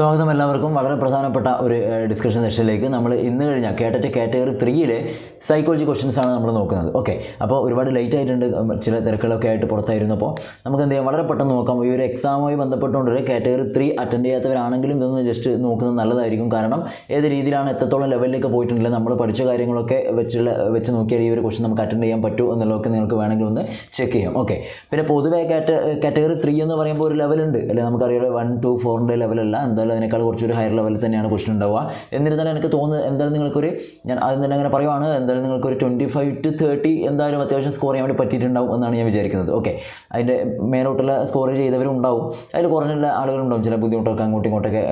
സ്വാഗതം എല്ലാവർക്കും. വളരെ പ്രധാനപ്പെട്ട ഒരു ഡിസ്കഷൻ സെഷനിലേക്ക് നമ്മൾ ഇന്ന് കഴിഞ്ഞ കേട്ടറ്റ് കാറ്റഗറി ത്രീയിലെ സൈക്കോളജി ക്വസ്റ്റ്യൻസ് ആണ് നമ്മൾ നോക്കുന്നത്. ഓക്കെ അപ്പോൾ ഒരുപാട് ലേറ്റ് ആയിട്ടുണ്ട്. ചില തിരക്കുകളൊക്കെ ആയിട്ട് പുറത്തായിരുന്നു. അപ്പോൾ നമുക്ക് എന്ത് ചെയ്യാം? വളരെ പെട്ടെന്ന് നോക്കാം. ഈ ഒരു എക്സാമുമായി ബന്ധപ്പെട്ടുകൊണ്ട് കാറ്റഗറി ത്രീ അറ്റൻഡ് ചെയ്യാത്തവരാണെങ്കിലും ഇതൊന്ന് ജസ്റ്റ് നോക്കുന്നത് നല്ലതായിരിക്കും. കാരണം ഏത് രീതിയിലാണ് എത്രത്തോളം ലെവലിലേക്ക് പോയിട്ടുണ്ടെങ്കിൽ നമ്മൾ പഠിച്ച കാര്യങ്ങളൊക്കെ വെച്ചുള്ള വെച്ച് നോക്കിയാൽ ഈ ഒരു ക്വസ്റ്റൻ നമുക്ക് അറ്റൻഡ് ചെയ്യാൻ പറ്റുമോ എന്നുള്ളതൊക്കെ നിങ്ങൾക്ക് വേണമെങ്കിൽ ഒന്ന് ചെക്ക് ചെയ്യാം. ഓക്കെ പിന്നെ പൊതുവേ കാറ്റ കാറ്റഗറി ത്രീ എന്ന് പറയുമ്പോൾ ഒരു ലെവലുണ്ട് അല്ലെ? നമുക്കറിയാം വൺ ടു ഫോറിന്റെ ലെവലല്ല എന്തായാലും അതിനേക്കാൾ കുറച്ചൊരു ഹയർ ലെവലിൽ തന്നെയാണ് ക്വസ്റ്റൻ ഉണ്ടാവുക. എന്നിരുന്നാലും എനിക്ക് തോന്നുന്നത് എന്തായാലും നിങ്ങൾക്കൊരു ഞാൻ ആദ്യം തന്നെ അങ്ങനെ പറയുവാണ് എന്തായാലും നിങ്ങൾക്കൊരു ട്വന്റി ഫൈവ് ടു തേർട്ടി എന്തായാലും അത്യാവശ്യം സ്കോർ ചെയ്യാൻ വേണ്ടി പറ്റിയിട്ടുണ്ടാവും എന്നാണ് ഞാൻ വിചാരിക്കുന്നത്. ഓക്കെ അതിന്റെ മേലോട്ടുള്ള സ്കോർ ചെയ്തവരും ഉണ്ടാവും അതിൽ കുറഞ്ഞുള്ള ആളുകളുണ്ടാവും. ചില ബുദ്ധിമുട്ടൊക്കെ അങ്ങോട്ടും ഇങ്ങോട്ടൊക്കെ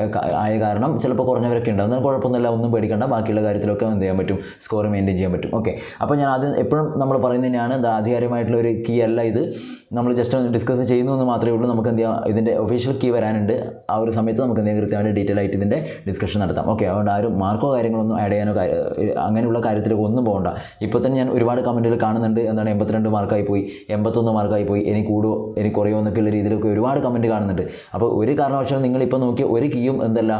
ആയ കാരണം ചിലപ്പോൾ കുറഞ്ഞവരൊക്കെ ഉണ്ടാവും. എന്നാൽ കുഴപ്പമൊന്നുമില്ല ഒന്നും പേടിക്കേണ്ട. ബാക്കിയുള്ള കാര്യത്തിലൊക്കെ എന്ത് ചെയ്യാൻ പറ്റും? സ്കോർ മെയിന്റെയിൻ ചെയ്യാൻ പറ്റും. ഓക്കെ അപ്പോൾ ഞാൻ ആദ്യം എപ്പോഴും നമ്മൾ പറയുന്നത് തന്നെയാണ് ഇത് ആധികാരികമായിട്ടുള്ള ഒരു കീ അല്ല ഇത്. നമ്മൾ ജസ്റ്റ് ഡിസ്കസ് ചെയ്യുന്നു എന്ന് മാത്രമേ ഉള്ളൂ. നമുക്ക് എന്ത് ചെയ്യാം? ഇതിന്റെ ഒഫീഷ്യൽ കീ വരാനുണ്ട്. ആ ഒരു സമയത്ത് നമുക്ക് എന്തെങ്കിലും കൃത്യമായിട്ട് ഡീറ്റെയിൽ ആയിട്ട് ഇതിന്റെ ഡിസ്കഷൻ നടത്താം. ഓക്കെ അതുകൊണ്ട് ആരും മാർക്കോ കാര്യങ്ങളൊന്നും ആഡ് ചെയ്യാനോ അങ്ങനെയുള്ള കാര്യത്തിലേക്ക് ഒന്നും പോകണ്ട. ഇപ്പോൾ തന്നെ ഞാൻ ഒരുപാട് കമന്റുകൾ കാണുന്നുണ്ട്. എന്താണ് എൺപത്തിരണ്ട് മാർക്കായി പോയി എൺപത്തൊന്ന് മാർക്കായി പോയി ഇനി കൂടുമോ ഇനി കുറയോ എന്നൊക്കെയുള്ള രീതിയിലൊക്കെ ഒരുപാട് കമന്റ് കാണുന്നുണ്ട്. അപ്പോൾ ഒരു കാരണവശാലും നിങ്ങളിപ്പോൾ നോക്കിയ ഒരു കീയും എന്തല്ല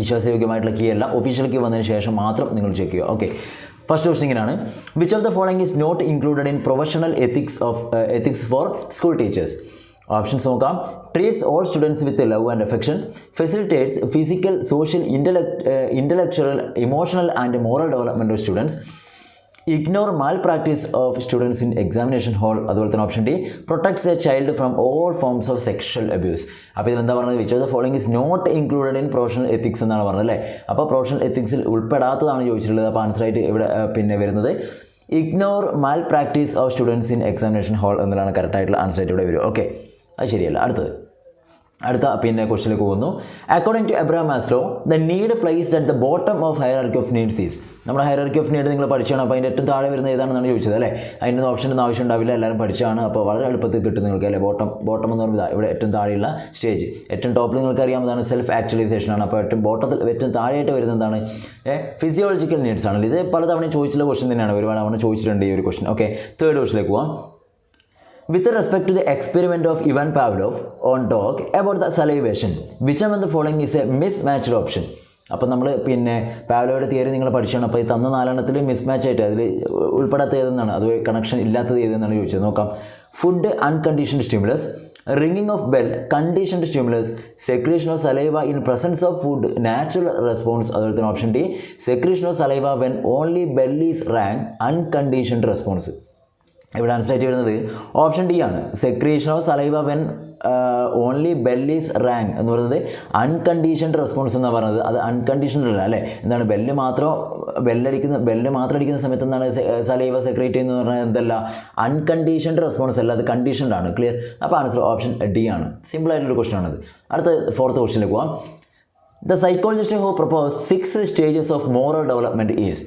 വിശ്വാസയോഗ്യമായിട്ടുള്ള കീ അല്ല. ഒഫീഷ്യൽ കീ വന്നതിന് ശേഷം മാത്രം നിങ്ങൾ ചെക്ക് ചെയ്യുക. ഓക്കെ ഫസ്റ്റ് ക്വസ്റ്റൻ ഇങ്ങനെയാണ്. Which of the following is not included in professional ethics of ethics for school teachers options നോക്കാം. Treats all students with love and affection facilitates physical social intellect intellectual emotional and moral development of students ignore malpractice of students in examination hall അതുപോലെ തന്നെ option D protects a child from all forms of sexual abuse അപ്പോൾ ഇതെന്താ പറഞ്ഞത്? Which of the following is not included in professional ethics എന്നാണ് പറഞ്ഞത് അല്ലേ? അപ്പോൾ professional എത്തിക്സിൽ ഉൾപ്പെടാത്തതാണ് ചോദിച്ചിട്ടുള്ളത്. അപ്പോൾ ആൻസർ ആയിട്ട് ഇവിടെ പിന്നെ വരുന്നത്. Ignore malpractice of students in examination hall എന്നതാണ് കറക്റ്റായിട്ടുള്ള ആൻസർ ആയിട്ട് ഇവിടെ വരും ഓക്കെ അത് ശരിയല്ല. അടുത്തത്. അടുത്ത പിന്നെ ക്വസ്റ്റിലേക്ക് പോകുന്നു. According to Abraham Maslow the need placed at the bottom of hierarchy of needs is നമ്മുടെ ഹയറാർക്കി ഓഫ് നീഡ് നിങ്ങൾ പഠിച്ചാണ് അപ്പോൾ അതിന്റെ ഏറ്റവും താഴെ വരുന്നത് ഏതാണെന്നാണ് ചോദിച്ചത് അല്ലേ? അതിന്റെ ഓപ്ഷൻ ഒന്നും ആവശ്യം ഉണ്ടാവില്ല എല്ലാവരും പഠിച്ചാണ് അപ്പോൾ വളരെ എളുപ്പത്തിൽ കിട്ടും നിങ്ങൾക്ക് അല്ലേ? ബോട്ടം ബോട്ടം എന്ന് പറയുമ്പോൾ ഇവിടെ ഏറ്റവും താഴെയുള്ള സ്റ്റേജ് ഏറ്റവും ടോപ്പിൽ നിങ്ങൾക്ക് അറിയാവുന്നതാണ് സെൽഫ് ആക്ച്വലൈസേഷൻ ആണ്. അപ്പോൾ ഏറ്റവും ബോട്ടത്തിൽ ഏറ്റവും താഴെയായിട്ട് വരുന്ന എന്താണ്? ഫിസിയോളജിക്കൽ നീഡ്സ് ആണ് ഇത് പലതവണ ചോദിച്ചുള്ള ക്വസ്റ്റൻ തന്നെയാണ്. ഒരുപാട് തവണ ചോദിച്ചിട്ടുണ്ട് ഈ ഒരു ക്വസ്റ്റൻ ഓക്കെ തേർഡ് ക്വസ്റ്റിലേക്ക് പോവാം. With respect to the experiment of Ivan Pavlov on dog about the salivation, which among the following is a mismatched option? അപ്പോൾ നമ്മൾ പിന്നെ പാവലോയുടെ തിയറി നിങ്ങൾ പഠിച്ചാണ്. അപ്പോൾ ഈ തന്ന നാലെണ്ണത്തിൽ മിസ്മാച്ച് ആയിട്ട് അതിൽ ഉൾപ്പെടാത്ത ഏതെന്നാണ്? അത് കണക്ഷൻ ഇല്ലാത്തത് ഏതെന്നാണ് ചോദിച്ചത്? നോക്കാം. Food unconditioned stimulus ringing of bell conditioned stimulus secretion of saliva in presence of food natural response അതുപോലെ തന്നെ option D secretion of saliva when only bell is rang unconditioned response ഇവിടെ ആൻസർ ആയിട്ട് വരുന്നത് option D ആണ്. Secretion of saliva when only bell is rang എന്ന് പറയുന്നത് unconditioned response എന്നാണ് പറയുന്നത്. അത് അൺകണ്ടീഷൻഡ് അല്ല അല്ലേ? എന്താണ് ബെല്ല് മാത്രം ബെല്ലടിക്കുന്ന ബെല്ല് മാത്രം അടിക്കുന്ന സമയത്ത് എന്താണ് സലൈവ സെക്രേറ്റ് എന്ന് പറഞ്ഞാൽ എന്തല്ല? അൺകണ്ടീഷൻഡ് റെസ്പോൺസ് അല്ല അത് കണ്ടീഷൻഡ് ആണ്. ക്ലിയർ അപ്പോൾ ആൻസർ ഓപ്ഷൻ ഡി ആണ്. സിമ്പിൾ ആയിട്ടുള്ള ക്വസ്റ്റൻ ആണത്. അടുത്ത ഫോർത്ത് ക്വസ്റ്റിലേക്ക് പോവാം. The psychologist who propose six stages of moral development is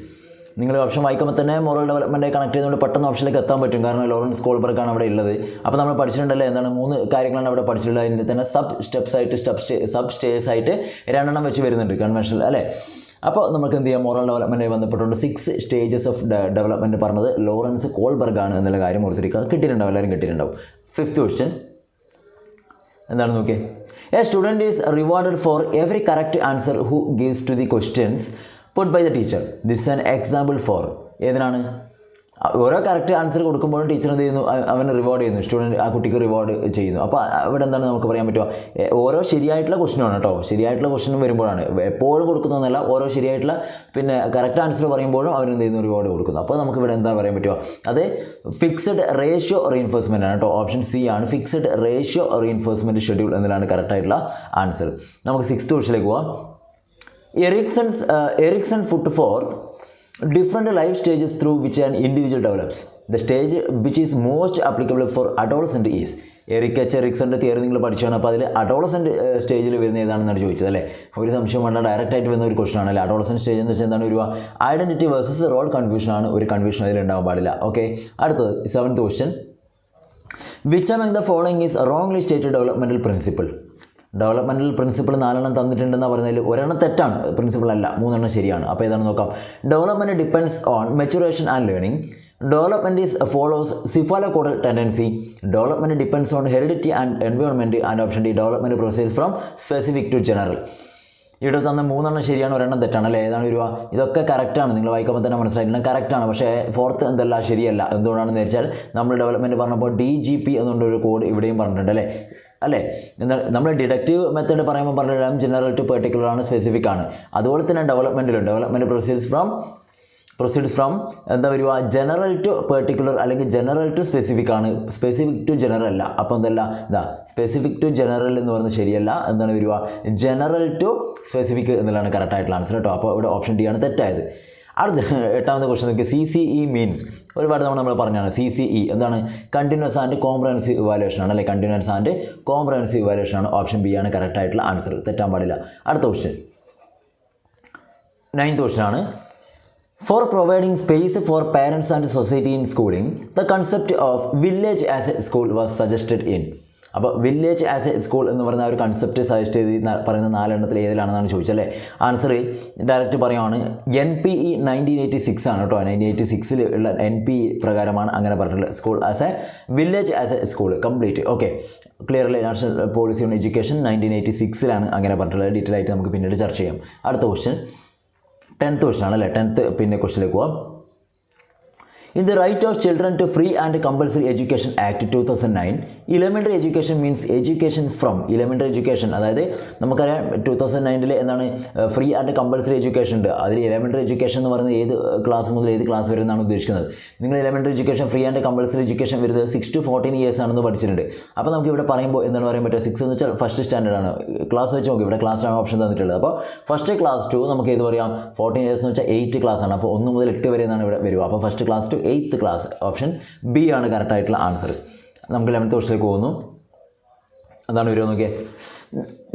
നിങ്ങൾ ഓപ്ഷൻ വായിക്കുമ്പോൾ തന്നെ മോറൽ ഡെവലപ്മെന്റായി കണക്ട് ചെയ്തുകൊണ്ട് പെട്ടെന്ന് ഓപ്ഷനിലേക്ക് എത്താൻ പറ്റും. കാരണം ലോറൻസ് കോൾബർക്കാണ് അവിടെ ഉള്ളത് അപ്പോൾ നമ്മൾ പഠിച്ചിട്ടുണ്ടല്ലോ എന്താണ് മൂന്ന് കാര്യങ്ങളാണ് അവിടെ പഠിച്ചിട്ടുള്ളത്. അതിന്റെ തന്നെ സബ് സ്റ്റെപ്സ് ആയിട്ട് സ്റ്റെപ്സ് സ്റ്റേ സബ് സ്റ്റേസ് ആയിട്ട് രണ്ടെണ്ണം വെച്ച് വരുന്നുണ്ട് കൺവെൻഷനിൽ അല്ലേ? അപ്പോൾ നമുക്ക് എന്ത് ചെയ്യാം? മോറൽ ഡെവലപ്മെന്റുമായി ബന്ധപ്പെട്ടുകൊണ്ട് സിക്സ് സ്റ്റേജസ് ഓഫ് ഡെവലപ്മെന്റ് പറഞ്ഞത് ലോറൻസ് കോൾബർഗാണ് എന്നുള്ള കാര്യം ഓർത്തിരിക്കുക. കിട്ടിയിട്ടുണ്ടാവും എല്ലാവരും കിട്ടിയിട്ടുണ്ടാവും. ഫിഫ്ത് ക്വസ്റ്റ്യൻ എന്താണ് നോക്കിയേ? A student is rewarded for every correct answer who gives to the questions put by the teacher this an example for ഏതിനാണ്? ഓരോ കറക്റ്റ് ആൻസർ കൊടുക്കുമ്പോഴും ടീച്ചർ എന്ത് ചെയ്യുന്നു? അവനെ റിവാർഡ് ചെയ്യുന്നു. സ്റ്റുഡന്റ് ആ കുട്ടിക്ക് റിവാർഡ് ചെയ്യുന്നു. അപ്പോൾ അവിടെ എന്താണ് നമുക്ക് പറയാൻ പറ്റുക? എ, ഓരോ ശരിയായിട്ടുള്ള ക്വസ്റ്റിനാണ് കേട്ടോ ശരിയായിട്ടുള്ള ക്വസ്റ്റിനും വരുമ്പോഴാണ്. എപ്പോഴും കൊടുക്കുന്നതല്ല ഓരോ ശരിയായിട്ടുള്ള പിന്നെ കറക്റ്റ് ആൻസർ പറയുമ്പോഴും അവൻ എന്ത് ചെയ്യുന്നു? റിവാർഡ് കൊടുക്കുന്നു. അപ്പോൾ നമുക്ക് ഇവിടെ എന്താ പറയാൻ പറ്റുക? അത് ഫിക്സഡ് റേഷ്യോ റീഇൻഫോഴ്സ്മെന്റ് ആണ് കേട്ടോ ഓപ്ഷൻ സി ആണ് ഫിക്സഡ് റേഷ്യോ റീഇൻഫോഴ്സ്മെന്റ് ഷെഡ്യൂൾ എന്നതാണ് കറക്റ്റായിട്ടുള്ള ആൻസർ നമുക്ക് സിക്സ്ത് ക്വസ്റ്റിലേക്ക് പോവാം. Erikson's Erikson put forth different life stages through which an individual develops the stage which is most applicable for adolescent is Erik H എറിക്സന്റെ theory നിങ്ങൾ പഠിച്ചാണ് അപ്പോൾ അതിൽ അഡോളസെന്റ് സ്റ്റേജിൽ വരുന്ന ഏതാണെന്നാണ് ചോദിച്ചത് അല്ലേ? ഒരു സംശയം വേണ്ട ഡയറക്റ്റ് ആയിട്ട് വരുന്ന ഒരു ക്വസ്റ്റൻ ആണ് അല്ലേ? അഡോളസെന്റ് സ്റ്റേജ് എന്ന് വെച്ചാൽ എന്താണ് ഒരു ഐഡന്റിറ്റി വേഴ്സസ് റോൾ കൺഫ്യൂഷൻ ആണ് ഒരു കൺഫ്യൂഷൻ അതിൽ ഉണ്ടാവാൻ പാടില്ല. ഓക്കെ അടുത്തത് seventh question which among the following is wrongly state developmental principle? Developmental principle നാലെണ്ണം തന്നിട്ടുണ്ടെന്ന് പറയുന്നതിൽ ഒരെണ്ണം തെറ്റാണ്. പ്രിൻസിപ്പിൾ അല്ല മൂന്നെണ്ണം ശരിയാണ്. അപ്പോൾ ഏതാണ് നോക്കാം? Development depends on maturation and learning development is follows cephalocaudal tendency development depends on heredity and environment and option D development process from specific to general ഇവിടെ തന്ന മൂന്നെണ്ണം ശരിയാണ് ഒരെണ്ണം തെറ്റാണ് അല്ലേ? ഏതാണ് വരുവാ ഇതൊക്കെ കറക്റ്റാണ് നിങ്ങൾ വായിക്കുമ്പോൾ തന്നെ മനസ്സിലായിട്ടുണ്ട് കറക്റ്റാണ് പക്ഷേ ഫോർത്ത് എന്തല്ല ശരിയല്ല. എന്തുകൊണ്ടാണെന്ന് വെച്ചാൽ നമ്മൾ ഡെവലപ്മെന്റ് പറഞ്ഞപ്പോൾ ഡി ജി പി എന്നുകൊണ്ടൊരു കോഡ് ഇവിടെയും പറഞ്ഞിട്ടുണ്ട് അല്ലേ? അല്ലേ? എന്നാൽ നമ്മൾ ഡിഡക്റ്റീവ് മെത്തേഡ് പറയുമ്പോൾ പറഞ്ഞിടാം ജനറൽ ടു പെർട്ടിക്കുലർ ആണ് സ്പെസിഫിക് ആണ്. അതുപോലെ തന്നെ ഡെവലപ്മെന്റിലും development proceeds from proceed from എന്താ പറയുക ജനറൽ ടു പെർട്ടിക്കുലർ അല്ലെങ്കിൽ ജനറൽ ടു സ്പെസിഫിക് ആണ്. സ്പെസിഫിക് ടു ജനറൽ അല്ല. അപ്പോൾ എന്തല്ല? ഇതാ സ്പെസിഫിക് ടു ജനറൽ എന്ന് പറയുന്നത് ശരിയല്ല. എന്താണ് വരിക? ജനറൽ ടു സ്പെസിഫിക് എന്നുള്ളതാണ് കറക്റ്റ് ആയിട്ടുള്ള ആൻസർ കേട്ടോ അപ്പോൾ ഇവിടെ ഓപ്ഷൻ ഡി ആണ് തെറ്റായത്. അടുത്ത എട്ടാമത്തെ ക്വസ്റ്റൻ നോക്കി സി സി ഇ മീൻസ് ഒരുപാട് തവണ നമ്മൾ പറഞ്ഞാണ് സി സി ഇ എന്താണ്? കണ്ടിന്യൂസ് ആൻഡ് കോംപ്രഹൻസീവ് ഇവാലുവേഷൻ ആണ് അല്ലെ? കണ്ടിന്യൂസ് ആൻഡ് കോംപ്രഹൻസീവ് ഇവാലുവേഷൻ ആണ് ഓപ്ഷൻ ബി ആണ് കറക്റ്റ് ആയിട്ടുള്ള ആൻസർ തെറ്റാൻ പാടില്ല. അടുത്ത ക്വസ്റ്റ്യൻ നയൻത് ക്വസ്റ്റൻ ആണ്. For providing space for parents and society in schooling the concept of village as a school was suggested in അപ്പോൾ വില്ലേജ് ആസ് എ സ്കൂൾ എന്ന് പറയുന്ന ഒരു കൺസെപ്റ്റ് സജസ്റ്റ് ചെയ്ത് പറയുന്ന നാലെണ്ണത്തിൽ ഏതിലാണെന്നാണ് ചോദിച്ചല്ലേ ആൻസർ ഡയറക്റ്റ് പറയുവാണ് N P E nineteen eighty six ആണ് കേട്ടോ. നയന്റീൻ എയ്റ്റി സിക്സിൽ ഉള്ള എൻ പി ഇ പ്രകാരമാണ് അങ്ങനെ പറഞ്ഞിട്ടുള്ളത്. School as a village as a school complete okay clearly national policy on education nineteen eighty സിക്സിലാണ് അങ്ങനെ പറഞ്ഞിട്ടുള്ളത്. ഡീറ്റെയിൽ ആയിട്ട് നമുക്ക് പിന്നീട് ചർച്ച ചെയ്യാം. അടുത്ത ക്വസ്റ്റ്യൻ ടെൻത്ത് ക്വസ്റ്റൻ ആണല്ലേ? ടെൻത്ത് പിന്നെ ക്വസ്റ്റിലേക്ക് പോവാം. In the right of children to free and compulsory education act two thousand nine elementary education means education from elementary education അതായത് നമുക്കറിയാം ടു തൗസൻഡ് നയനിൽ എന്താണ് ഫ്രീ ആൻഡ് കമ്പൽസറി എഡ്യൂക്കേഷൻ ഉണ്ട്. അതിൽ ഇലമെന്ററി എഡ്യൂക്കേഷൻ എന്ന് പറയുന്നത് ഏത് ക്ലാസ് മുതൽ ഏത് ക്ലാസ് വരെ എന്നാണ് ഉദ്ദേശിക്കുന്നത്. നിങ്ങൾ elementary education free and compulsory education വരുന്നത് സിക്സ് ടു ഫോർട്ടീൻ ഇയേഴ്സ് ആണെന്ന് പഠിച്ചിട്ടുണ്ട്. അപ്പോൾ നമുക്ക് ഇവിടെ പറയുമ്പോൾ എന്താണ് പറയാൻ പറ്റുക? സിക്സ് എന്ന് വെച്ചാൽ ഫസ്റ്റ് സ്റ്റാൻഡേർഡ് ആണ്. ക്ലാസ് വെച്ച് നോക്കി. ഇവിടെ ക്ലാസ്സിലാണ് ഓപ്ഷൻ തന്നിട്ടുള്ളത്. അപ്പോൾ ഫസ്റ്റ് ക്ലാസ് ടു നമുക്ക് ഏത് പറയാം? ഫോർട്ടീൻ ഇയേഴ്സ് എന്ന് വെച്ചാൽ എയ്റ്റ് ക്ലാസ് ആണ്. അപ്പോൾ ഒന്ന് മുതൽ എട്ട് വരെ എന്നാണ് ഇവിടെ വരിക. അപ്പോൾ first class to eighth class option B ആണ് കറക്റ്റായിട്ടുള്ള ആൻസർ നമുക്ക് ലെവൻത്ത് ക്വസ്റ്റിലേക്ക് പോകുന്നു. അതാണ് വരുമോ നോക്കിയേ.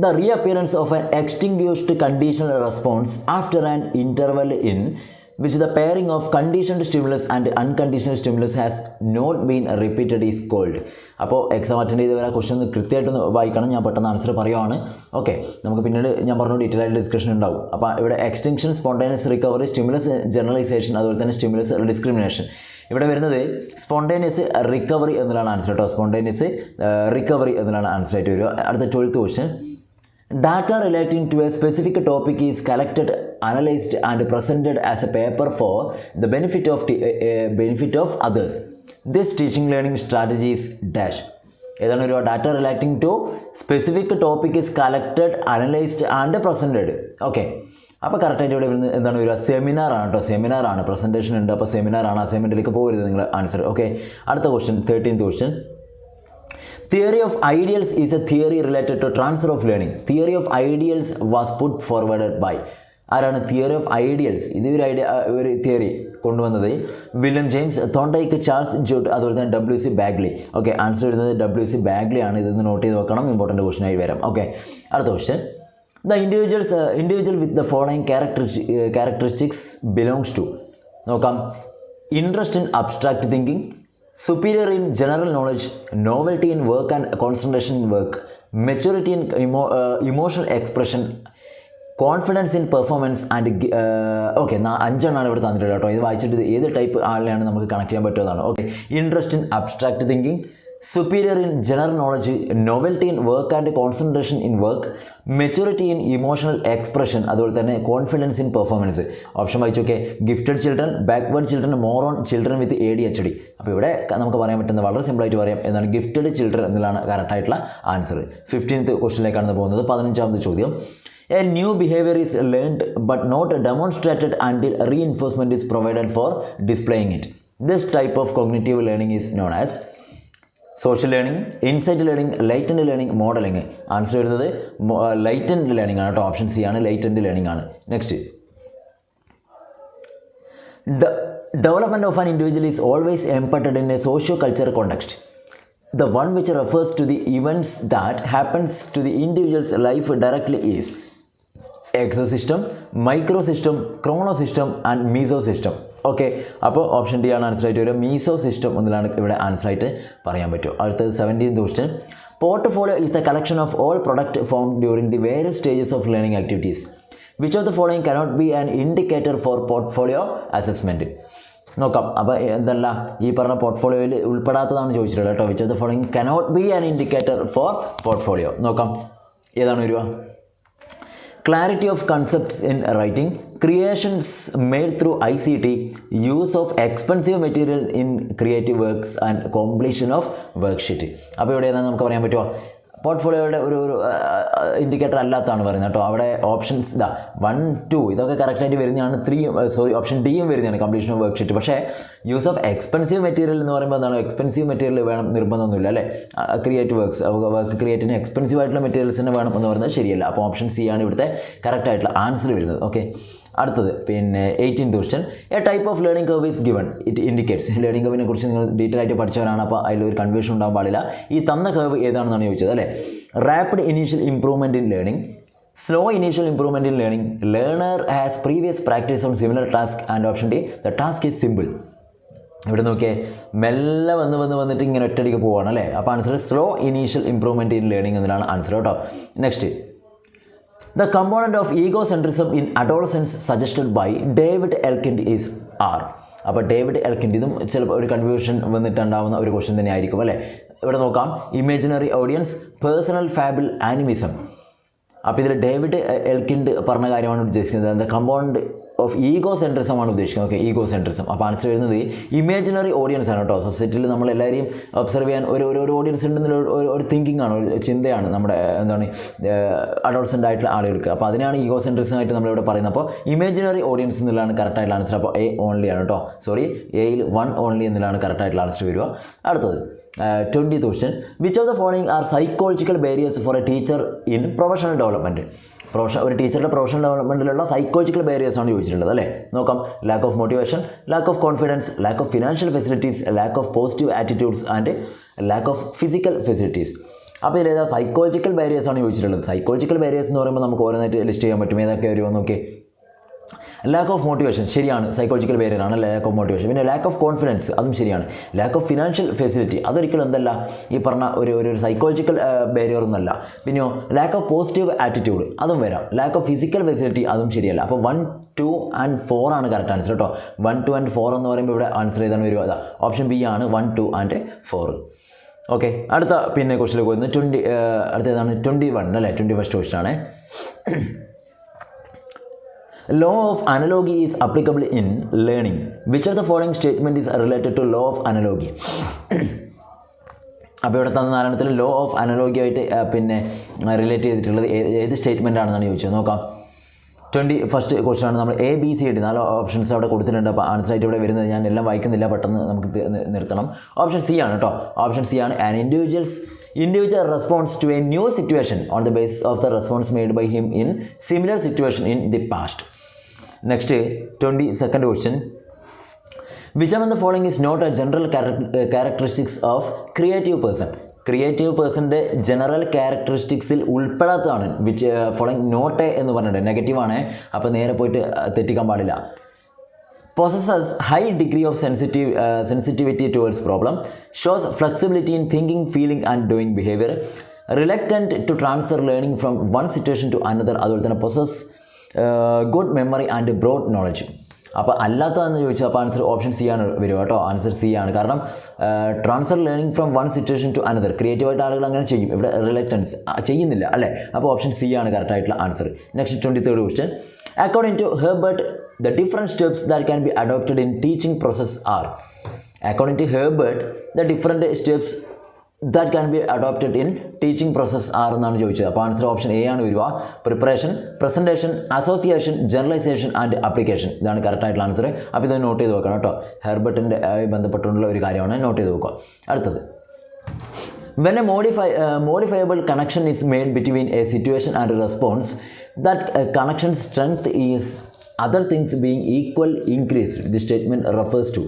The reappearance of an extinguished conditional response after an interval in which the pairing of conditioned stimulus and unconditioned stimulus has not been repeated is called. അപ്പോൾ exam attend ചെയ്ത് വരാൻ ക്വസ്റ്റൻ ഒന്ന് കൃത്യമായിട്ടൊന്ന് വായിക്കണം. ഞാൻ പെട്ടെന്ന് ആൻസർ പറയുവാണ്. ഓക്കെ നമുക്ക് പിന്നീട് ഞാൻ പറഞ്ഞു ഡീറ്റെയിൽ ആയിട്ട് ഡിസ്കഷൻ ഉണ്ടാവും. അപ്പോൾ ഇവിടെ extinction spontaneous recovery stimulus generalisation അതുപോലെ തന്നെ സ്റ്റിമുലസ് ഡിസ്ക്രിമിനേഷൻ ഇവിടെ വരുന്നത് സ്പോണ്ടേനിയസ് റിക്കവറി എന്നുള്ളതാണ് ആൻസർ കേട്ടോ സ്പോണ്ടേനിയസ് റിക്കവറി എന്നുള്ളതാണ് ആൻസർ ആയിട്ട് വരിക. അടുത്ത twelfth question data relating to a specific topic is collected analysed and presented as a paper for the benefit of benefit of others this teaching learning strategies dash ഏതാണ് ഒരു data relating to specific topic is collected analysed and presented okay അപ്പോൾ കറക്റ്റായിട്ട് ഇവിടെ വരുന്നത് എന്താണ് വരിക? സെമിനാറാണ് കേട്ടോ സെമിനാറാണ് presentation ഉണ്ട്. അപ്പോൾ സെമിനാറാണ് അസൈൻമെന്റിലേക്ക് പോകരുത് നിങ്ങൾ ആൻസർ ഓക്കെ അടുത്ത question thirteenth question theory of ideals is a theory related to transfer of learning theory of ideals was put forward by ആരാണ് തിയറി ഓഫ് ഐഡിയൽസ് ഇത് ഒരു ഐഡിയ ഒരു തിയറി കൊണ്ടുവന്നത്. William James Thorndike Charles Judd അതുപോലെ തന്നെ W C Bagley. Okay answer വരുന്നത് W C Bagley ആണ്. ഇതൊന്ന് നോട്ട് ചെയ്ത് വെക്കണം. ഇമ്പോർട്ടന്റ് ക്വസ്റ്റൻ ആയി വരാം. ഓക്കെ അടുത്ത question the individuals individual with the following characteristic characteristics belongs to നോക്കാം. Interest in abstract thinking superior in general knowledge, novelty in work and concentration in work maturity in uh, emotional expression, confidence in performance and okay അഞ്ചെണ്ണമാണ് ഇവിടെ തന്നിട്ടുള്ളത് കേട്ടോ. ഇത് വായിച്ചിട്ട് ഏത് type ആളിനെയാണ് നമുക്ക് connect ചെയ്യാൻ പറ്റുന്നതാണ്. Okay interest in abstract thinking superior in general knowledge novelty in work and concentration in work maturity in emotional expression അതുപോലെ തന്നെ കോൺഫിഡൻസ് ഇൻ പെർഫോമൻസ് ഓപ്ഷൻ വായിച്ചു okay gifted children backward children moron children with A D H D അപ്പോൾ ഇവിടെ നമുക്ക് പറയാൻ പറ്റുന്നത് വളരെ സിമ്പിളായിട്ട് പറയാം എന്നാണ് ഗിഫ്റ്റഡ് ചിൽഡ്രൻ എന്നുള്ളതാണ് കറക്റ്റായിട്ടുള്ള ആൻസർ ഫിഫ്റ്റീൻത്ത് ക്വസ്റ്റിലേക്കാണ് പോകുന്നത്. പതിനഞ്ചാമത് ചോദ്യം. A new behaviour is learned but not demonstrated until reinforcement is provided for displaying it this type of cognitive learning is known as social learning insight learning latent learning modelling answer വരുന്നത് latent learning ആണ് കേട്ടോ. Option C ആണ് latent learning ആണ്. Next The development of an individual is always embedded in a socio-cultural context. The one which refers to the events that happens to the individual's life directly is exosystem microsystem chronosystem and mesosystem okay അപ്പോൾ option D ആണ് answer ആയിട്ട് വരിക. Meso system ഒന്നിലാണ് ഇവിടെ answer ആയിട്ട് പറയാൻ പറ്റും. അടുത്തത് seventeen question portfolio is the collection of all product form during the various stages of learning activities which of the following cannot be an indicator for portfolio assessment നോക്കാം. അപ്പോൾ എന്തല്ല ഈ പറഞ്ഞ പോർട്ട്ഫോളിയോയിൽ ഉൾപ്പെടാത്തതാണ് ചോദിച്ചിട്ടുള്ളത് കേട്ടോ. Which of the following cannot be an indicator for portfolio നോക്കാം. ഏതാണ് വരിക? Clarity of concepts in writing creations made through ict use of expensive material in creative works and completion of worksheet അപ്പോൾ ഇവിടെ നമുക്ക് പറയാൻ പറ്റുമോ പോർട്ട്ഫോളിയോയുടെ ഒരു ഒരു ഇൻഡിക്കേറ്റർ അല്ലാത്താണ് പറയുന്നത് കേട്ടോ. അവിടെ ഓപ്ഷൻസ് ഇതാ വൺ ടു ഇതൊക്കെ കറക്റ്റായിട്ട് വരുന്നതാണ്. ത്രീ സോറി ഓപ്ഷൻ ഡിയും വരുന്നതാണ് കംപ്ലീഷൻ ഓഫ് വർക്ക്ഷീറ്റ് പക്ഷേ യൂസ് ഓഫ് എക്സ്പെൻസീവ് മെറ്റീരിയൽ എന്ന് പറയുമ്പോൾ എന്താണ്? എക്സ്പെൻസീവ് മെറ്റീരിയൽ വേണം നിർബന്ധമൊന്നുമില്ല അല്ലേ? ക്രിയേറ്റീവ് വർക്ക്സ് വർക്ക് ക്രിയേറ്റിന് എക്സ്പെൻസീവ് ആയിട്ടുള്ള മെറ്റീരിയൽസ് തന്നെ വേണം എന്ന് പറയുന്നത് ശരിയല്ല. അപ്പോൾ ഓപ്ഷൻ സി ആണ് ഇവിടുത്തെ കറക്റ്റായിട്ടുള്ള ആൻസർ വരുന്നത്. ഓക്കെ അടുത്തത് പിന്നെ eighteen question a type of learning curve is given it indicates learning കർവിനെ കുറിച്ച് നിങ്ങൾ ഡീറ്റെയിൽ ആയിട്ട് പഠിച്ചവരാണ് അപ്പോൾ അതിലൊരു കൺഫ്യൂഷൻ ഉണ്ടാകാൻ പാടില്ല. ഈ തന്ന കർവ് ഏതാണെന്നാണ് ചോദിച്ചത് അല്ലേ? Rapid initial improvement in learning slow initial improvement in learning learner has previous practice on similar task and option D the task is simple ഇവിടെ നോക്കിയേ മെല്ലെ വന്ന് വന്ന് വന്നിട്ട് ഇങ്ങനെ ഒറ്റയടിക്ക് പോവാണ് അല്ലേ? അപ്പോൾ answer slow initial improvement in learning എന്നതാണ് ആൻസർ കേട്ടോ next the component of egocentrism in adolescence suggested by David Elkind is are അപ്പോൾ ഡേവിഡ് എൽക്കിൻഡ് ഇതും ചിലപ്പോൾ ഒരു കൺഫ്യൂഷൻ വന്നിട്ടുണ്ടാവുന്ന ഒരു ക്വസ്റ്റ്യൻ തന്നെ ആയിരിക്കും അല്ലേ? ഇവിടെ നോക്കാം. Imaginary audience personal fable animism അപ്പോൾ ഇതിൽ ഡേവിഡ് എൽക്കിൻഡ് പറഞ്ഞ കാര്യമാണ് ഉദ്ദേശിക്കുന്നത്. The compound of egocentrism ആണ് ഉദ്ദേശിക്കുന്നത്. ഓക്കെ ഈഗോ സെൻട്രിസം അപ്പോൾ ആൻസർ വരുന്നത് ഇമേജിനറി ഓഡിയൻസ് ആണ് കേട്ടോ. സൊസൈറ്റിയിൽ നമ്മൾ എല്ലാവരെയും ഒബ്സർവ് ചെയ്യാൻ ഒരു ഒരു ഒരു ഓഡിയൻസ് ഉണ്ടെന്നുള്ള ഒരു ഒരു തിങ്കിങ് ആണ് ഒരു ചിന്തയാണ് നമ്മുടെ എന്താണ് അഡോൾസന്റ് ആയിട്ടുള്ള ആളുകൾക്ക്. അപ്പോൾ അതിനാണ് ഈഗോ സെൻട്രിസം ആയിട്ട് നമ്മളിവിടെ പറയുന്നത്. അപ്പോൾ ഇമേജിനറി ഓഡിയൻസ് എന്നുള്ളതാണ് കറക്റ്റായിട്ടുള്ള ആൻസർ അപ്പോൾ എ ഓൺലി ആണ് കേട്ടോ. സോറി എയിൽ വൺ ഓൺലി എന്നുള്ളതാണ് കറക്റ്റായിട്ടുള്ള ആൻസർ വരിക. അടുത്തത് twenty question which of the following are psychological barriers for a teacher in professional development profession ഒരു ടീച്ചറുടെ പ്രൊഫഷണൽ ഡെവലപ്മെന്റിലുള്ള സൈക്കോളജിക്കൽ ബാരിയേഴ്സ് ആണ് ചോദിച്ചിട്ടുള്ളത് അല്ലേ? നോക്കാം. Lack of motivation lack of confidence lack of financial facilities lack of positive attitudes and lack of physical facilities അപ്പോൾ ഇതിലേതാ psychological barriers ആണ് ചോദിച്ചിട്ടുള്ളത്. സൈക്കോളജിക്കൽ ബാരിയേഴ്സ് എന്ന് പറയുമ്പോൾ നമുക്ക് ഓരോന്നായിട്ട് ലിസ്റ്റ് ചെയ്യാൻ പറ്റും. ഏതൊക്കെ വരുമോ നോക്കി ലാക്ക് ഓഫ് മോട്ടിവേഷൻ ശരിയാണ്. സൈക്കോളജിക്കൽ ബാരിയറാണ് ലാക്ക് ഓഫ് മോട്ടിവേഷൻ പിന്നെ ലാക്ക് ഓഫ് കോൺഫിഡൻസ് അതും ശരിയാണ്. ലാക്ക് ഓഫ് ഫിനാൻഷ്യൽ ഫെസിലിറ്റി അതൊരിക്കലും എന്തല്ല ഈ പറഞ്ഞ ഒരു ഒരു സൈക്കോളജിക്കൽ ബാരിയർ ഒന്നല്ല പിന്നെയോ ലാക്ക് ഓഫ് പോസിറ്റീവ് ആറ്റിറ്റ്യൂഡ് അതും വരാം. ലാക്ക് ഓഫ് ഫിസിക്കൽ ഫെസിലിറ്റി അതും ശരിയല്ല. അപ്പോൾ വൺ ടു ആൻഡ് ഫോർ ആണ് കറക്റ്റ് ആൻസർ കേട്ടോ വൺ ടു ആൻഡ് ഫോർ എന്ന് പറയുമ്പോൾ ഇവിടെ ആൻസർ ചെയ്താണ് വരിക അതാ ഓപ്ഷൻ ബി ആണ് one two and four okay അടുത്ത പിന്നെ ക്വസ്റ്റിലേക്ക് പോകുന്നത് ട്വന്റി അടുത്ത ഏതാണ് ട്വന്റി വൺ അല്ലേ? ട്വന്റി ഫസ്റ്റ് ക്വസ്റ്റൻ ആണ്. Law of analogy is applicable in learning. Which of the following statement is related to law of analogy? അപ്പോൾ ഇവിടെ തന്ന നാലെണ്ണത്തിൽ ലോ ഓഫ് അനലോഗി ആയിട്ട് പിന്നെ റിലേറ്റ് ചെയ്തിട്ടുള്ളത് ഏത് സ്റ്റേറ്റ്മെന്റ് ആണെന്നാണ് ചോദിച്ചത്? നോക്കാം. ട്വന്റി ഫസ്റ്റ് ക്വസ്റ്റൻ ആണ്. നമ്മൾ എ ബി സി ഡി നാല് ഓപ്ഷൻസ് അവിടെ കൊടുത്തിട്ടുണ്ട്. അപ്പോൾ ആൻസർ ആയിട്ട് ഇവിടെ വരുന്നത് ഞാൻ എല്ലാം വായിക്കുന്നില്ല. പെട്ടെന്ന് നമുക്ക് നിർത്തണം. ഓപ്ഷൻ സി ആണ് കേട്ടോ ഓപ്ഷൻ സി ആണ്. An individuals individual response to a new situation on the base of the response made by him in similar situation in the past next twenty second question which um the following is not a general characteristics of creative person creative പേഴ്സന്റെ general ക്യാരക്ടറിസ്റ്റിക്സിൽ ഉൾപ്പെടാത്തതാണ്. Which following not a എന്ന് പറഞ്ഞിട്ട് നെഗറ്റീവാണ് അപ്പോൾ നേരെ പോയിട്ട് തെറ്റിക്കാൻ പാടില്ല. Processes high degree of sensitive sensitivity towards problem shows flexibility in thinking feeling and doing behaviour reluctant to transfer learning from one situation to another അതുപോലെ തന്നെ process uh, memory and broad knowledge അപ്പോൾ അല്ലാത്തതെന്ന് ചോദിച്ചാൽ അപ്പോൾ answer option C ആണ് വരിക കേട്ടോ. Answer C ആണ്. കാരണം transfer learning from one situation to another ക്രിയേറ്റീവായിട്ട് ആളുകൾ അങ്ങനെ ചെയ്യും. ഇവിടെ റിലക്റ്റൻസ് ചെയ്യുന്നില്ല അല്ലേ? അപ്പോൾ ഓപ്ഷൻ സി ആണ് കറക്റ്റായിട്ടുള്ള answer next twenty third question according to Herbert the different steps that can be adopted in teaching process are according to Herbert the different steps can be adopted in teaching process are എന്നാണ് ചോദിച്ചത് അപ്പോൾ answer option A ആണ് വരിക preparation presentation association generalisation and application ഇതാണ് correct ആയിട്ടുള്ള answer അപ്പോൾ ഇത് not ചെയ്ത് വെക്കണം കേട്ടോ ഹെർബർട്ടിന്റെ ബന്ധപ്പെട്ടുള്ള ഒരു കാര്യമാണ് നോട്ട് ചെയ്ത് വെക്കുക അടുത്തത് When a modify, uh, modifiable connection is made between a situation and a response, that uh, connection strength is other things being equal increased. This statement refers to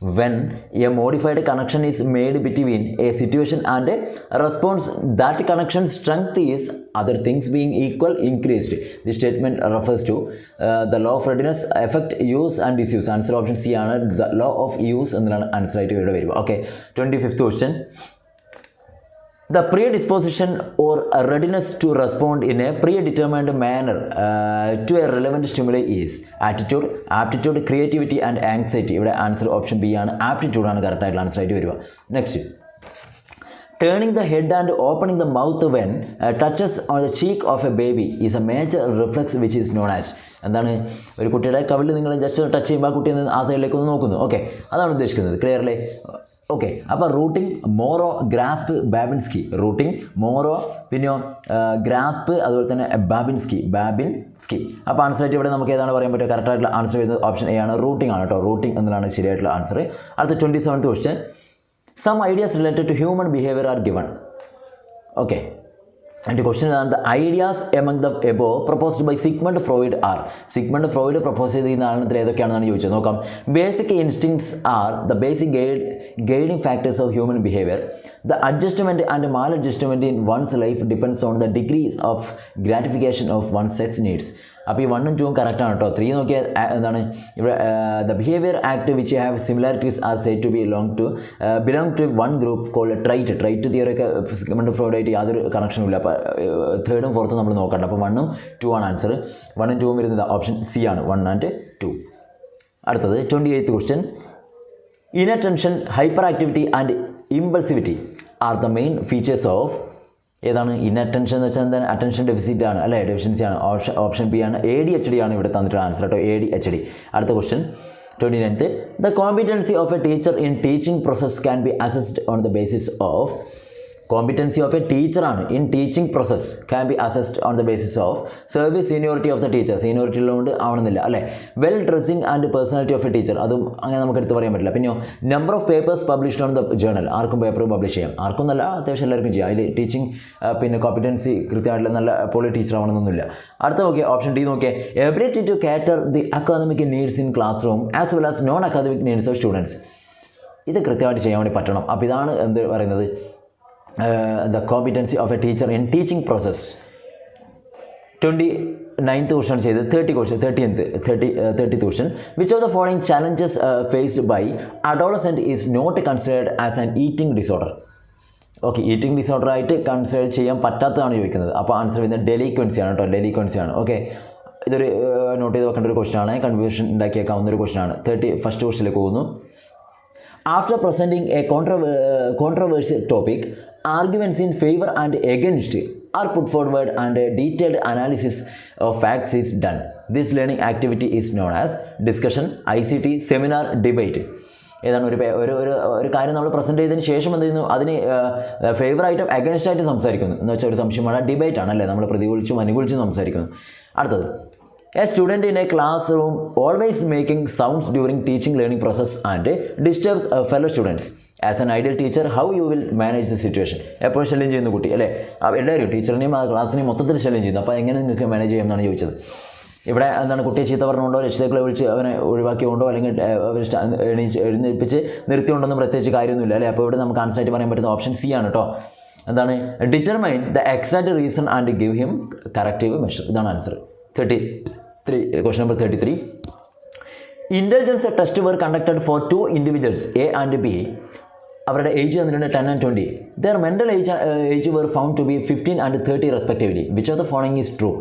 when a modified connection is made between a situation and a response, that connection strength is other things being equal increased. the statement refers to uh, the law of readiness, effect, use and disuse. Answer option C ആണ് the law of use എന്നതാണ് answer ആയിട്ട് ഇവിടെ വരിക okay twenty fifth question The predisposition or a readiness to respond in a predetermined manner uh, to a relevant stimuli is attitude aptitude creativity and anxiety. ഇവിടെ answer option B ആണ്. ആപ്റ്റിറ്റ്യൂഡാണ് കറക്റ്റായിട്ടുള്ള answer ആയിട്ട് വരിക. Next turning the head and opening the mouth when touches on the cheek of a baby is a major reflex which is known as എന്താണ്? ഒരു കുട്ടിയുടെ കവിളിൽ നിങ്ങൾ ജസ്റ്റ് ടച്ച് ചെയ്യുമ്പോൾ ആ കുട്ടി ആ സൈഡിലേക്ക് ഒന്ന് നോക്കുന്നു. ഓക്കെ അതാണ് ഉദ്ദേശിക്കുന്നത്. ക്ലിയർലി ഓക്കെ അപ്പോൾ rooting Moro grasp Babinski. Rooting Moro പിന്നെയോ ഗ്രാസ്പ് അതുപോലെ തന്നെ ബാബിൻസ്കി ബാബിൻസ്കി. അപ്പോൾ ആൻസർ ആയിട്ട് ഇവിടെ നമുക്ക് ഏതാണ് പറയാൻ പറ്റുക? കറക്റ്റായിട്ടുള്ള ആൻസർ വരുന്നത് ഓപ്ഷൻ എ ആണ്. റൂട്ടിംഗ് ആണ് കേട്ടോ. റൂട്ടിംഗ് എന്നതാണ് ശരിയായിട്ടുള്ള ആൻസർ അടുത്ത twenty seventh question some ideas related to human behaviour are given okay and question ഇതാണ് the ideas among the above proposed by Sigmund Freud are Sigmund Freud propose ചെയ്തിരുന്ന ആളിനത്തിൽ ഏതൊക്കെയാണെന്നാണ് ചോദിച്ചത്. നോക്കാം. Basic instincts are the basic guide guiding factors of human behaviour the adjustment and maladjustment in one's life depends on the degrees of gratification of one sex needs അപ്പോൾ ഈ വണ്ണും ടൂവും ആണ് കേട്ടോ ത്രീ നോക്കിയാൽ എന്താണ് ഇവിടെ the behaviour act which have similarities are set to be long to belong to one group call trait trait തിയറിയൊക്കെ Sigmund ഫ്രോയിഡായിട്ട് യാതൊരു കണക്ഷനും ഇല്ല. അപ്പോൾ തേർഡും ഫോർത്തും നമ്മൾ നോക്കണ്ട. അപ്പോൾ വണ്ണും ടു ആണ് ആൻസർ വണ്ണും ടൂവും വരുന്നത് ഓപ്ഷൻ സി ആണ്. വൺ ആൻഡ് ടു അടുത്തത് twenty eighth question inattention hyperactivity and impulsivity are the main features of ഏതാണ്? ഇൻ അറ്റൻഷൻ എന്ന് വെച്ചാൽ എന്താണ്? അറ്റൻഷൻ ഡെഫിസിറ്റ് ആണ് അല്ലേ? ഡെഫിഷ്യൻസി ആണ്. ഓപ്ഷൻ ഓപ്ഷൻ ബി ആണ്. എ ഡി എച്ച് ഡി ആണ് ഇവിടെ തന്നിട്ടുള്ള ആൻസർ കേട്ടോ എ ഡി എച്ച് ഡി അടുത്ത question twenty ninth the competency of a teacher in teaching process can be assessed on the basis of competency of a ടീച്ചറാണ് in teaching process can be assessed on the basis of service seniority of the teacher seniority ഉള്ളതുകൊണ്ട് ആവണമെന്നില്ല അല്ലേ? Well dressing and personality of a teacher അതും അങ്ങനെ നമുക്ക് എടുത്ത് പറയാൻ പറ്റില്ല. പിന്നെയോ number of papers published on the journal ആർക്കും പേപ്പർ പബ്ലിഷ് ചെയ്യാം. ആർക്കും നല്ല അത്യാവശ്യം എല്ലാവർക്കും ചെയ്യാം. അതിൽ ടീച്ചിങ് പിന്നെ കോമ്പിറ്റൻസി കൃത്യമായിട്ടുള്ള നല്ല പോളി ടീച്ചർ ആവണമെന്നൊന്നുമില്ല. അടുത്ത നോക്കിയേ ഓപ്ഷൻ ഡി നോക്കിയേ. Ability to cater the academic needs in classroom as well as non academic needs of students ഇത് കൃത്യമായിട്ട് ചെയ്യാൻ വേണ്ടി പറ്റണം. അപ്പോൾ ഇതാണ് എന്ത് പറയുന്നത്? The competency of a teacher in teaching process twenty ninth question ചെയ്ത് thirty question thirteenth thirty thirty question which of the following challenges faced by adolescent is not considered as an eating disorder okay eating disorder ആയിട്ട് consider ചെയ്യാൻ പറ്റാത്തതാണ് ചോദിക്കുന്നത്. അപ്പോൾ answer വരുന്നത് delinquency ആണ് കേട്ടോ delinquency ആണ്. ഓക്കെ ഇതൊരു നോട്ട് ചെയ്ത് വെക്കേണ്ട ഒരു ക്വസ്റ്റൻ ആണ്. കൺഫ്യൂഷൻ ഉണ്ടാക്കിയേക്കാവുന്ന ഒരു ക്വസ്റ്റൻ ആണ്. തേർട്ടി ഫസ്റ്റ് ക്വസ്റ്റിലേക്ക് പോകുന്നു. After presenting a controversial controversial topic, in favour and against are are forward and detailed analysis of facts is done this learning activity is known as discussion I C T seminar debate ഏതാണ് ഒരു ഒരു ഒരു ഒരു കാര്യം നമ്മൾ present ചെയ്തതിന് ശേഷം എന്ത് ചെയ്യുന്നു? അതിന് ഫേവറായിട്ടും അഗൻസ്റ്റ് ആയിട്ട് സംസാരിക്കുന്നു. എന്ന് വെച്ചാൽ ഒരു സംശയമാണ് ഡിബേറ്റ് ആണല്ലേ നമ്മൾ പ്രതികൂലിച്ചും അനുകൂലിച്ചും സംസാരിക്കുന്നു. അടുത്തത് a student in a classroom always making sounds during teaching learning process and disturbs fellow students as an ideal teacher how you will manage the situation എപ്പോഴും ശല്യം ചെയ്യുന്ന കുട്ടി അല്ലേ? എല്ലാവരും ടീച്ചറിനെയും ആ ക്ലാസ്സിനെയും മൊത്തത്തിൽ ശല്യം ചെയ്യുന്നു. അപ്പോൾ എങ്ങനെ നിങ്ങൾക്ക് മാനേജ് ചെയ്യുമെന്നാണ് ചോദിച്ചത്? ഇവിടെ എന്താണ് കുട്ടിയെ ചീത്ത പറഞ്ഞുകൊണ്ടോ രക്ഷിതാക്കളെ വിളിച്ച് അവനെ ഒഴിവാക്കിയുകൊണ്ടോ അല്ലെങ്കിൽ അവർ എണീച്ച് എഴുന്നേൽപ്പിച്ച് നിർത്തിയുണ്ടോന്നും പ്രത്യേകിച്ച് കാര്യമൊന്നുമില്ല അല്ലേ? അപ്പോൾ ഇവിടെ നമുക്ക് ആൻസർ ആയിട്ട് പറയാൻ പറ്റുന്ന ഓപ്ഷൻ സി ആണ് കേട്ടോ എന്താണ്? Determine the exact reason and give him corrective measure ഇതാണ് answer thirty three question number thirty three intelligence test were conducted for two individuals A and B അവരുടെ ഏജ് തന്നിട്ടുണ്ട് ten and twenty their mental age age were found to be fifteen and thirty respectively which of the following is true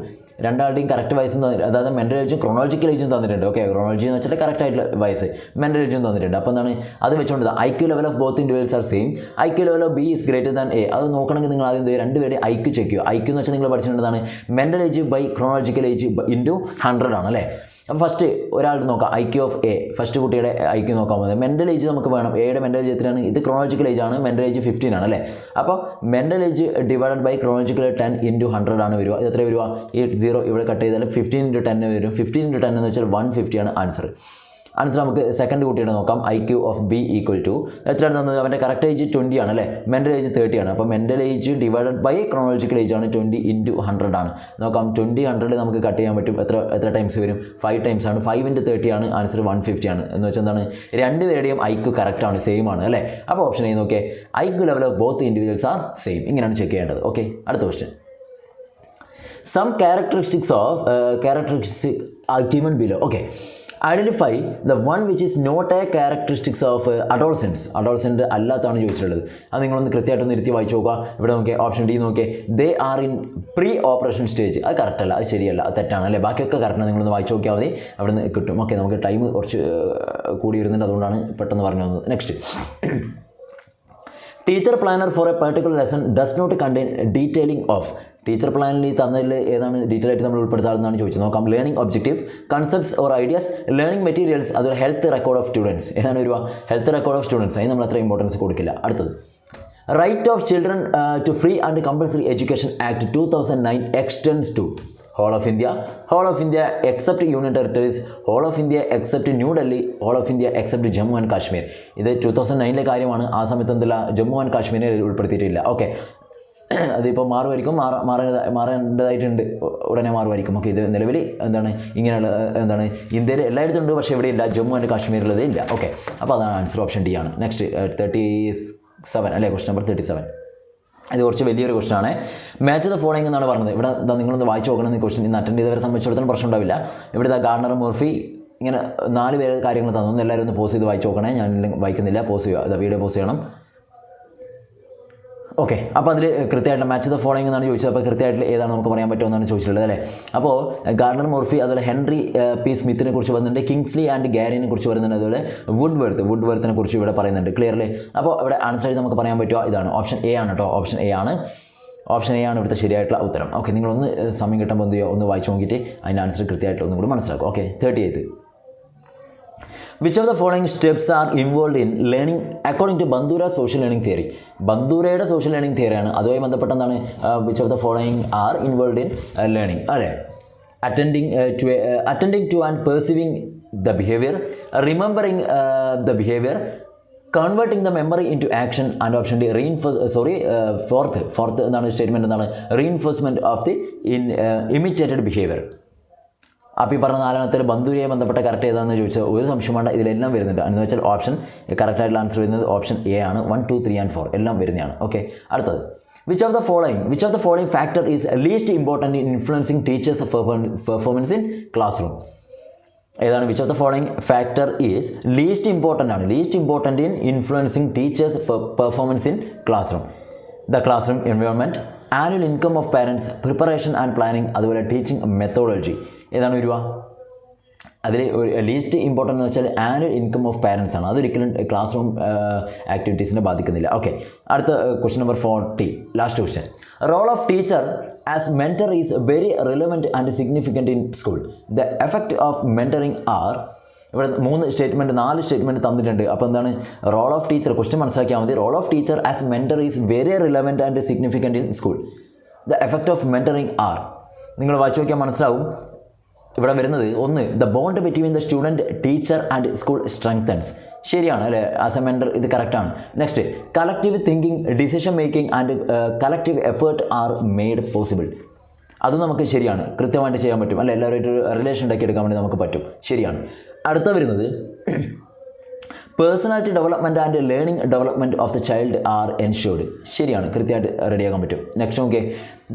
രണ്ടാളുടെയും correct വയസ്സും അതായത് mental ഏജും chronological ഏജും തന്നിട്ടുണ്ട്. Okay chronology എന്ന് വെച്ചാൽ correct ആയിട്ടുള്ള വയസ്സ് mental ഏജും തന്നിട്ടുണ്ട്. അപ്പോൾ എന്താണ്? അത് വെച്ചുകൊണ്ട് I Q level of both individuals are same I Q level of B is greater than A അത് നോക്കണമെങ്കിൽ നിങ്ങൾ ആദ്യം? രണ്ടുപേരുടെ ഐ ക്യു ചെക്ക് ചെയ്യുക. ഐ ക്യു എന്ന് വെച്ചാൽ നിങ്ങൾ പഠിച്ചിട്ടുള്ളതാണ് mental age by chronological age into hundred ആണ് അല്ലേ? അപ്പോൾ ഫസ്റ്റ് ഒരാളുടെ നോക്കാം. I Q of A first കുട്ടിയുടെ ഐ ക്യു നോക്കാൻ പോകുന്നത്. മെന്റൽ ഏജ് നമുക്ക് വേണം. എയുടെ മെന്റൽ ഏജ് എത്രയാണ്? ഇത് ക്രോണോളജിക്കൽ ഏജ് ആണ്. മെന്റൽ ഏജ് ഫിഫ്റ്റീൻ ആണ് അല്ലേ? അപ്പോൾ mental age divided by chronological ten into hundred ആണ് വരിക. ഇത് എത്ര വരിക? ഈ സീറോ ഇവിടെ കട്ട് ചെയ്താൽ ഫിഫ്റ്റീൻ ഇന്റു ടെൻ വരും. ഫിഫ്റ്റീൻ ഇന്റു ടെൻ എന്ന് വെച്ചാൽ വൺ ഫിഫ്റ്റി ആണ് ആൻസർ ആൻസർ നമുക്ക് സെക്കൻഡ് കുട്ടിയുടെ നോക്കാം. I Q of B equal to എത്രയാണ് തന്നത്? അവന്റെ കറക്റ്റ് ഏജ് ട്വന്റി ആണ് അല്ലേ? മെന്റൽ ഏജ് തേർട്ടി ആണ്. അപ്പോൾ mental age divided by chronological age ആണ് ട്വന്റി ഇന്റു ഹൺഡ്രഡ് ആണ്. നോക്കാം. ട്വന്റി ഹൺഡ്രഡ് നമുക്ക് കട്ട് ചെയ്യാൻ പറ്റും. എത്ര എത്ര ടൈംസ് വരും? ഫൈവ് ടൈംസ് ആണ്. ഫൈവ് ഇന്റു തേർട്ടി ആണ്. ആൻസർ വൺ ഫിഫ്റ്റി ആണ്. എന്ന് വെച്ചാൽ എന്താണ്? രണ്ട് പേരുടെയും ഐക്യു കറക്റ്റ് ആണ്. സെയിം ആണ് അല്ലേ? അപ്പോൾ ഓപ്ഷൻ എ നോക്കിയേ. IQ level of both individuals are same ഇങ്ങനെയാണ് ചെക്ക് ചെയ്യേണ്ടത്. ഓക്കെ അടുത്ത question some characteristics of characteristic are given below okay identify the one which is not a characteristics of adolescence adolescent അല്ലാത്താണ് ചോദിച്ചിട്ടുള്ളത്. അത് നിങ്ങളൊന്ന് കൃത്യമായിട്ടൊന്ന് ഇരുത്തി വായിച്ചു നോക്കുക. ഇവിടെ നോക്കിയ ഓപ്ഷൻ ഡി നോക്കിയേ. They are in pre operation stage അത് കറക്റ്റ് അല്ല അത് ശരിയല്ല അത് തെറ്റാണ് അല്ലേ? ബാക്കിയൊക്കെ കറക്റ്റാണ് നിങ്ങളൊന്ന് വായിച്ചു നോക്കിയാൽ മതി. അവിടെ നിന്ന് കിട്ടും. ഓക്കെ നമുക്ക് ടൈം കുറച്ച് കൂടി വരുന്നുണ്ട് അതുകൊണ്ടാണ് പെട്ടെന്ന് പറഞ്ഞു വന്നത്. Next teacher planner for a particular lesson does not contain detailing of teacher പ്ലാനിൽ ഈ തന്നതിൽ ഏതാണ് ഡീറ്റെയിൽ ആയിട്ട് നമ്മൾ ഉൾപ്പെടുത്താമെന്നാണ് ചോദിച്ചത്. നോക്കാം. Learning objective concepts or ideas learning materials അതൊരു ഹെൽത്ത് റെക്കോർഡ് ഓഫ് സ്റ്റുഡൻസ് ഏതാണ് ഒരു ഹെൽത്ത് റെക്കോർഡ് ഓഫ് സ്റ്റുഡൻസ് അതിന് നമ്മൾ അത്ര ഇമ്പോർട്ടൻസ് കൊടുക്കില്ല. അടുത്തത്. Right of children to free and compulsory education act two thousand nine extends to whole of India whole of India except union territories whole of India except New Delhi whole of India except Jammu and Kashmir ഇത് two thousand നയനിലെ കാര്യമാണ്. ആ സമയത്ത് എന്തില്ല? Jammu and കാശ്മീരിനെ ഉൾപ്പെടുത്തിയിട്ടില്ല. Okay അതിപ്പോൾ മാറുമായിരിക്കും. മാറ മാറേണ്ട മാറേണ്ടതായിട്ടുണ്ട്. ഉടനെ മാറുമായിരിക്കും. ഓക്കെ ഇത് നിലവിൽ എന്താണ് ഇങ്ങനെയുള്ള എന്താണ് ഇന്ത്യയിൽ എല്ലായിടത്തും ഉണ്ട് പക്ഷേ ഇവിടെ ഇല്ല. ജമ്മു ആൻഡ് കാശ്മീരിലുള്ളത് ഇല്ല. ഓക്കെ അപ്പോൾ അതാണ് ആൻസർ ഓപ്ഷൻ ഡി ആണ്. നെക്സ്റ്റ് തേർട്ടി സെവൻ അല്ലേ? ക്വസ്റ്റ് നമ്പർ തേർട്ടി സെവൻ ഇത് കുറച്ച് വലിയൊരു ക്വസ്റ്റൻ ആണ്. മാച്ച് ദ ഫോളോയിങ് എന്നാണ് പറഞ്ഞത്. ഇവിടെ നിങ്ങളൊന്ന് വായിച്ച് നോക്കണം ഈ ക്വസ്റ്റൻ ഇന്ന് അറ്റൻഡ് ചെയ്തവരെ സംബന്ധിച്ചിടത്തോളം പ്രശ്നം ഉണ്ടാവില്ല. ഇവിടെ ഗാർണർ മുർഫി ഇങ്ങനെ നാല് പേര് കാര്യങ്ങൾ തന്നു. എല്ലാവരും ഒന്ന് പോസ് ചെയ്ത് വായിച്ച് നോക്കണേ. ഞാൻ വായിക്കുന്നില്ല. പോസ് ചെയ്യുക. വീഡിയോ പോസ് ചെയ്യണം. ഓക്കെ അപ്പോൾ അതിൽ കൃത്യമായിട്ട് മാച്ച് ദ ഫോളോയിങ് എന്നാണ് ചോദിച്ചത്. അപ്പോൾ കൃത്യമായിട്ട് ഏതാണ് നമുക്ക് പറയാൻ പറ്റുമെന്നാണ് ചോദിച്ചിട്ടുള്ളത് അല്ലേ? അപ്പോൾ ഗാർഡർ മോർഫി അതുപോലെ ഹെൻറി പി സ്മിത്തിനെ കുറിച്ച് വരുന്നുണ്ട് കിങ്സ്ലി ആൻഡ് ഗാരിനെ കുറിച്ച് വരുന്നുണ്ട് അതുപോലെ വുഡ് വെർത്ത് വുഡ് വെർത്തിനെ കുറിച്ച് ഇവിടെ പറയുന്നുണ്ട്. ക്ലിയർലി അപ്പോൾ ഇവിടെ ആൻസർ നമുക്ക് പറയാൻ പറ്റുമോ ഇതാണ്. ഓപ്ഷൻ എ ആണ് കേട്ടോ ഓപ്ഷൻ എ ആണ്. ഓപ്ഷൻ എ ആണ് ഇവിടുത്തെ ശരിയായിട്ടുള്ള ഉത്തരം. ഓക്കെ നിങ്ങളൊന്ന് സമയം കിട്ടുമ്പോൾ എന്ത് ചെയ്യുക? ഒന്ന് വായിച്ചു നോക്കിയിട്ട് അതിന്റെ ആൻസർ കൃത്യമായിട്ട് ഒന്നും കൂടി മനസ്സിലാക്കും okay thirty eighth which of the following steps are involve in learning according to Bandura social learning theory ബന്ദൂരയുടെ social learning തിയറിയാണ് അതുമായി ബന്ധപ്പെട്ട എന്താണ്? Which of the following are involve in learning അല്ലേ attending to attending to and perceiving the behaviour remembering the behaviour converting the memory into action and option D reinforce sorry fourth fourth എന്താണ്? Statement എന്താണ്? Reinforcement of the in imitated behaviour അപ്പോൾ ഈ പറഞ്ഞ നാലെണ്ണത്തിൽ ബന്ധുരിയെ ബന്ധപ്പെട്ട correct ഏതാണെന്ന് ചോദിച്ചാൽ ഒരു സംശയം വേണ്ട ഇതിലെല്ലാം വരുന്നുണ്ട്. എന്ന് വെച്ചാൽ ഓപ്ഷൻ കറക്റ്റായിട്ടുള്ള ആൻസർ വരുന്നത് ഓപ്ഷൻ എ ആണ്. One two three and four എല്ലാം വരുന്നതാണ്. ഓക്കെ അടുത്തത്. Which of the following which of the following factor is least important in influencing teachers performance in classroom ഏതാണ്? Which of the following factor is least important ആണ്? Least important in influencing teachers performance in classroom the classroom environment annual income of parents preparation and planning അതുപോലെ teaching methodology ഏതാണ് വരിക അതിൽ ഒരു least important എന്ന് വെച്ചാൽ annual income of parents ആണ്. അതൊരിക്കലും ക്ലാസ് റൂം ആക്ടിവിറ്റീസിനെ ബാധിക്കുന്നില്ല. ഓക്കെ അടുത്ത question number forty last question role of teacher as mentor is very relevant and significant in school the effect of mentoring are ഇവിടെ മൂന്ന് statement നാല് സ്റ്റേറ്റ്മെന്റ് തന്നിട്ടുണ്ട്. അപ്പോൾ എന്താണ്? റോൾ ഓഫ് ടീച്ചർ ക്വസ്റ്റ്യൻ മനസ്സിലാക്കിയാൽ മതി. Role of teacher as mentor is very relevant and significant in school the effect of mentoring are നിങ്ങൾ വായിച്ചു നോക്കിയാൽ മനസ്സിലാവും. ഇവിടെ വരുന്നത് ഒന്ന് the bond between the student teacher and school strengthens ശരിയാണ് അല്ലേ? ആസ് എ മെന്റർ ഇത് കറക്റ്റാണ് next collective thinking decision making and collective effort are made possible അത് നമുക്ക് ശരിയാണ്. കൃത്യമായിട്ട് ചെയ്യാൻ പറ്റും. അല്ല? എല്ലാവരുമായിട്ട് റിലേഷൻ ഉണ്ടാക്കി എടുക്കാൻ വേണ്ടി നമുക്ക് പറ്റും. ശരിയാണ്. അടുത്ത വരുന്നത്. Personality development and learning development of the child are ensured ശരിയാണ് കൃത്യമായിട്ട് റെഡിയാക്കാൻ പറ്റും. നെക്സ്റ്റ് നോക്കിയേ.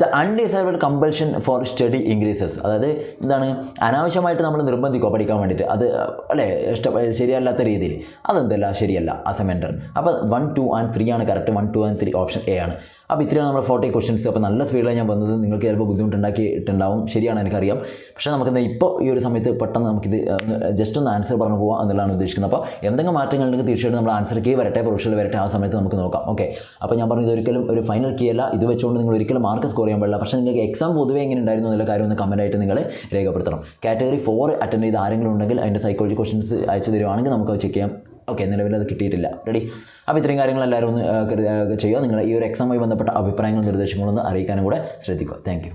The undesirable compulsion for study increases അതായത് എന്താണ്? അനാവശ്യമായിട്ട് നമ്മൾ നിർബന്ധിക്കുക പഠിക്കാൻ വേണ്ടിയിട്ട്. അത് അല്ലേ? ഇഷ്ട ശരിയല്ലാത്ത രീതിയിൽ. അതെന്തല്ല? ശരിയല്ല. ആ എ അപ്പോൾ വൺ ടു ആൻഡ് ത്രീ ആണ് correct one two and three option A ആണ്. അപ്പോൾ ഇത്രയാണ് നമ്മുടെ ഫോർട്ടി ക്വസ്റ്റ്യൻസ് അപ്പോൾ നല്ല സ്പീഡിലാണ് ഞാൻ വന്നത്. നിങ്ങൾക്ക് ചിലപ്പോൾ ബുദ്ധിമുട്ടുണ്ടാക്കിയിട്ടുണ്ടാവും. ശരിയാണ് എനിക്കറിയാം. പക്ഷേ നമുക്ക് ഇപ്പോൾ ഈ ഒരു സമയത്ത് പെട്ടെന്ന് നമുക്കിത് ജസ്റ്റ് ഒന്ന് ആൻസർ പറഞ്ഞു പോകാം എന്നുള്ളതാണ് ഉദ്ദേശിക്കുന്നത്. അപ്പോൾ എന്തെങ്കിലും മാറ്റങ്ങൾ ഉണ്ടെങ്കിൽ തീർച്ചയായിട്ടും നമ്മൾ ആൻസർ കീ വരട്ടെ പ്രൊഫഷണൽ വരട്ടെ ആ സമയത്ത് നമുക്ക് നോക്കാം. ഓക്കെ അപ്പോൾ ഞാൻ പറഞ്ഞത് ഒരിക്കലും ഒരു ഫൈനൽ കീ അല്ല. ഇത് വെച്ചുകൊണ്ട് നിങ്ങൾ ഒരിക്കലും മാർക്ക് സ്കോർ ചെയ്യാൻ പാടില്ല. പക്ഷേ നിങ്ങൾക്ക് എക്സാം പൊതുവേ എങ്ങനെ ഉണ്ടായിരുന്നു എന്നുള്ള കാര്യം ഒന്ന് കമന്റ് ആയിട്ട് നിങ്ങൾ രേഖപ്പെടുത്തണം. കാറ്റഗറി ഫോർ അറ്റൻഡ് ചെയ്ത ആരെങ്കിലും ഉണ്ടെങ്കിൽ അതിന്റെ സൈക്കോളജി ക്വസ്റ്റൻസ് അയച്ചു തരുവാണെങ്കിൽ നമുക്ക് ചെക്ക് ചെയ്യാം. ഓക്കെ നിലവിൽ അത് കിട്ടിയിട്ടില്ല. റെഡി അപ്പോൾ ഇത്രയും കാര്യങ്ങൾ എല്ലാവരും ഒന്ന് ചെയ്യുക. നിങ്ങൾ ഈ ഒരു എക്സാമുമായി ബന്ധപ്പെട്ട അഭിപ്രായങ്ങളും നിർദ്ദേശങ്ങളും ഒന്ന് അറിയിക്കാനും കൂടെ ശ്രദ്ധിക്കുക. താങ്ക്